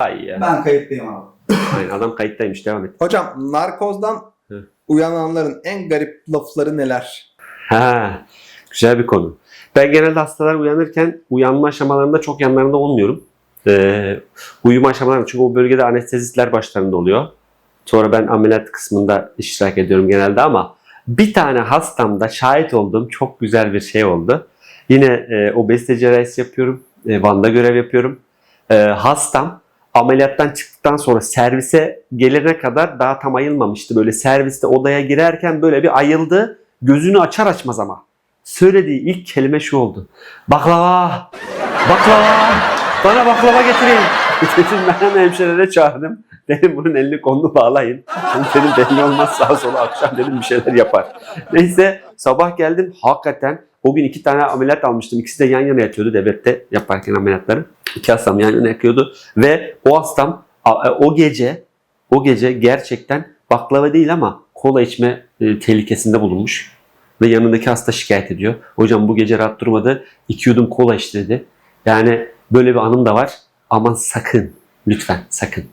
Ay ya. Ben kayıtlıyım abi. Aynen, adam kayıttaymış devam et. Hocam narkozdan Hı. uyananların en garip lafları neler? Ha, güzel bir konu. Ben genelde hastalar uyanırken uyanma aşamalarında çok yanlarında olmuyorum. Ee, uyuma aşamalarında çünkü o bölgede anestezistler başlarında oluyor. Sonra ben ameliyat kısmında iştirak ediyorum genelde ama bir tane hastamda şahit olduğum çok güzel bir şey oldu. Yine e, obezite cerrahisi yapıyorum. E, Van'da görev yapıyorum. E, hastam ameliyattan çıktıktan sonra servise gelene kadar daha tam ayılmamıştı. Böyle serviste odaya girerken böyle bir ayıldı. Gözünü açar açmaz ama. Söylediği ilk kelime şu oldu. Baklava! Baklava! Bana baklava getirin. Dedim ben hemşirelere çağırdım. Dedim bunun elini kolunu bağlayın. Dedim belli olmaz sağa sola akşam dedim bir şeyler yapar. Neyse sabah geldim hakikaten o gün iki tane ameliyat almıştım. İkisi de yan yana yatıyordu devlette yaparken ameliyatları. İki hastam yan yana yatıyordu. Ve o hastam a- o gece o gece gerçekten baklava değil ama kola içme e, tehlikesinde bulunmuş. Ve yanındaki hasta şikayet ediyor. Hocam bu gece rahat durmadı. İki yudum kola içti dedi. Yani böyle bir anım da var. Aman sakın. Lütfen sakın.